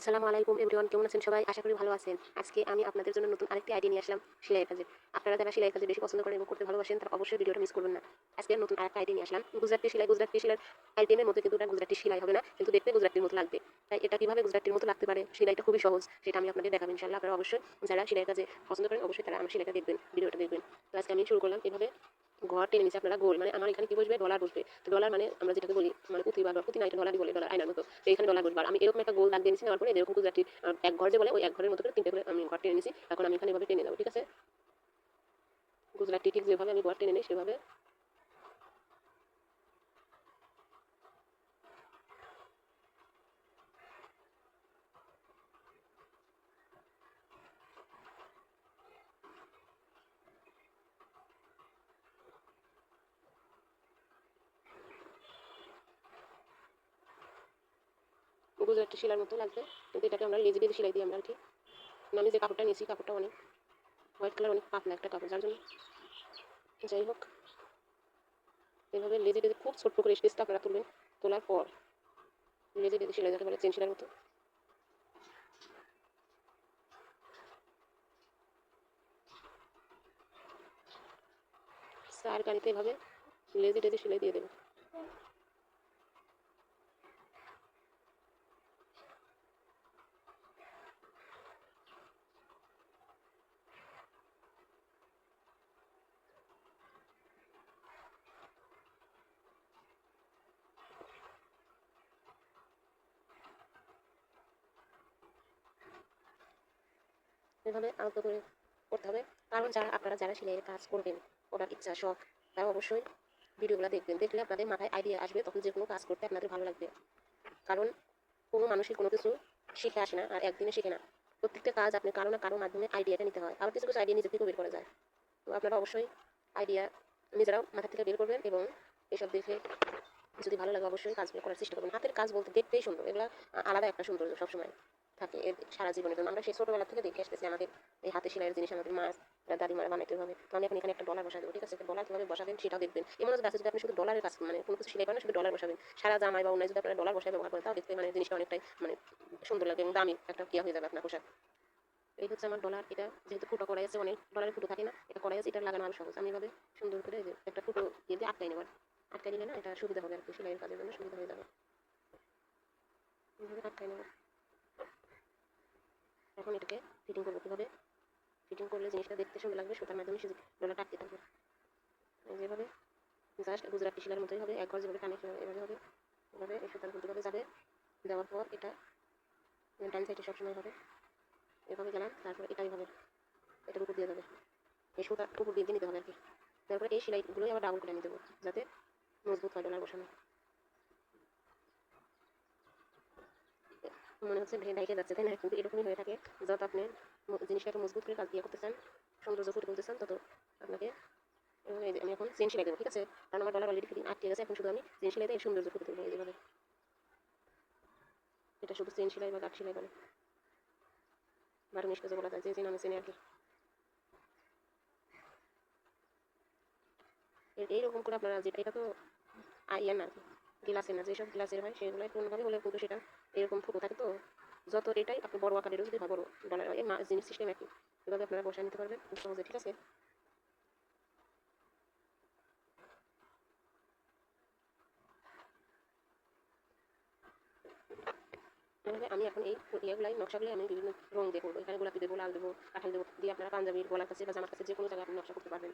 আসসালামু আলাইকুম এভরিওয়ান, কেমন আছেন সবাই? আশা করি ভালো আছেন। আজকে আমি আপনাদের জন্য নতুন আরেকটি আইডিয়া নিয়ে আসলাম, সেলাই কাজের। আপনারা যারা সেলাই কাজে বেশি পছন্দ করেন এবং করতে ভালোবাসেন, তারা অবশ্যই ভিডিওটা মিস করবেন না। আজকে নতুন আরেকটা আইডিয়া নিয়ে আসলাম। গুজরাটি সেলাই গুজরাটি সেলাই আইটেমের মধ্যে কিন্তু গুজরাটি সেলাই হবে না, কিন্তু দেখতে গুজরাটির মতো লাগবে। তাই এটা কীভাবে গুজরাটির মতো লাগতে পারে, সেলাইটা খুবই সহজ, সেটা আমি আপনাদের দেখাবো ইনশাল্লাহ আপনারা অবশ্যই যারা সেলাই কাজে পছন্দ করেন, অবশ্যই তারা আমার সেলাইটা দেখবেন, ভিডিওটা দেখবেন। তো আজকে আমি শুরু করলাম এভাবে। ঘর টেনে নিচ্ছে আপনারা গোল মানে আমার এখানে কি বসবে? ডলার বসবে। তো ডলার মানে আমরা যেটাকে বলি মানে পুঁথি বা পুঁথি না এটা ডলারই বলে, ডলার আয়নার মতো। তো এখানে ডলার বসবে। আমি এরকম একটা গোল দাগ দিয়ে নিচ্ছি নেওয়ার পরে এরকম গুজরাটি এক ঘর যে বলে, ওই এক ঘরের মতো করে তিনটে করে আমি ঘর টেনে নিছি। এখন আমি এখানে এভাবে টেনে যাব ঠিক আছে? গুজরাটি ঠিক যেভাবে আমি ঘর টেনে নিই, সেভাবে গুজরাটি সেলার মতো লাগবে। কিন্তু এটাকে আমরা লেজি লেজি সেলাই দিই আমরা আর কি আমি যে কাপড়টা নিয়েছি, কাপড়টা অনেক হোয়াইট কালার অনেক পাতলা একটা কাপড়, যার জন্য। যাই হোক, এভাবে লেজি লেজি খুব ছোট্ট করে স্পেসটা আপনারা তুলবেন, তোলার পর লেজি লেজি সেলাই যাকে বলে চেন সেলার মতো। চার গাড়িতে এভাবে লেজি লেজি সেলাই দিয়ে দেবে এভাবে আলতো করে করতে হবে। কারণ যারা, আপনারা যারা সেলাইয়ের কাজ করবেন করার ইচ্ছা, শখ, তারা অবশ্যই ভিডিওগুলো দেখবেন। দেখলে আপনাদের মাথায় আইডিয়া আসবে, তখন যে কোনো কাজ করতে আপনাদের ভালো লাগবে। কারণ কোনো মানুষের কোনো কিছু শিখে আসে না, আর একদিনে শিখে না। প্রত্যেকটা কাজ আপনি কারও না কারও মাধ্যমে আইডিয়াটা নিতে হয়। আবার কিছু কিছু আইডিয়া নিজে থেকেও বের করা যায়। তো আপনারা অবশ্যই আইডিয়া নিজেরাও মাথা থেকে বের করবেন এবং এসব দেখে যদি ভালো লাগে অবশ্যই কাজগুলো করার চেষ্টা করবেন। হাতের কাজ বলতে দেখতেই সুন্দর। এগুলো আলাদা একটা সৌন্দর্য সবসময়। থাকে এর সারা জীবনের জন্য। আমরা সেই ছোটোবেলা থেকে দেখে আসতেছি আমাদের এই হাতে সেলাইয়ের জিনিস, আমাদের মা দাদিমারা বানাইতে হবে। তো আমি এখন এখানে একটা ডলার বসাই দেবো, ঠিক আছে? ডলার কীভাবে বসাবেন সেটাও দেখবেন। এমন আছে যদি আপনি শুধু ডলারের কাজ মানে কোনো কিছু সেলাই করেন শুধু ডলার বসাবেন। সারা জামাই বা অন্য যদি আপনারা ডলার বসায় ব্যবহার করেন, তাও দেখতে মানে জিনিসটা অনেকটাই মানে সুন্দর লাগবে এবং দামি একটা কিয়া হয়ে যাবে আপনার পোশাক। এই হচ্ছে আমার ডলার এটা যেহেতু ফুটো করাই আছে, অনেক ডলারের ফুটো থাকে না, এটা করাই আছে, এটা লাগানো আরও সহজ। আমি এভাবে সুন্দর করে একটা ফুটো দিয়ে দিয়ে আটকাই নেবার আটকাই নিলে না, এটা সুবিধা হবে আর কি, সেলাইয়ের কাজের জন্য সুবিধা হয়ে যাবে। আটকাই নেব। এখন এটাকে ফিটিং করব কীভাবে? ফিটিং করলে জিনিসটা দেখতে সুন্দর লাগবে, সুতার মাধ্যমে সে ডলারটা আটকে থাকবে। যেভাবে জাস্ট গুজরাটি শিলার মতোই হবে এক ঘর যেভাবে টানে এভাবে হবে। এভাবে এই সুতার গুলোভাবে যাবে, দেওয়ার পর এটা ডান সাইডে সবসময় হবে। এভাবে গেলাম, তারপর এটাই হবে এটার উপর দিয়ে যাবে। এই সুতা উপর দিয়ে নিতে হবে আর কি। তারপরে এই সেলাইগুলোই আবার ডাবল করে নিয়ে দেবো যাতে মজবুত হয় ডলার বসানো। মনে হচ্ছে ভেঙে ডাইকে যাচ্ছে, তাই না? কিন্তু এরকমই হয়ে থাকে। যত আপনি জিনিসটাকে মজবুত করে কাজ দিয়ে করতে চান, সৌন্দর্য ফুটে তুলতে চান, তত আপনাকে আমি এখন চেন সেলাই দেবো ঠিক আছে? কারণ আমার ডলার অলরেডি ফিটিং আটকে গেছে এখন শুধু আমি চেন সেলাই দিয়ে সৌন্দর্য ফুটে তুলবো, এই যেভাবে। এটা শুধু চেন সেলাই বা গাঠ সেলাই বলে। বারো কাজে বলা যায়, যে চেন আমি চেনে আর কি। এইরকম করে আপনারা যেটা এটা তো আইয়ার না আর কি। গ্লাসের না যেসব গ্লাসের হয় সেগুলো কোনোভাবে হলে কিন্তু সেটা এরকম ফুটো থাকে তো। যত এটাই আপনি বড় আকারেরও যদি হয়, বড় ডলার এই জিনিস সিস্টেম একই। এভাবে আপনারা বসায় নিতে পারবেন সহজে, ঠিক আছে? আমি এখন এই ইয়েগুলাই নকশাগুলো আমি বিভিন্ন রং দিয়ে করব এখানে গোলাপি দেবো, লাল দেবো, কাঁঠাল দেবো, দিয়ে আপনারা পাঞ্জাবির গলার কাছে বা জামার কাছে যে কোনো জায়গায় আপনি নকশা করতে পারবেন।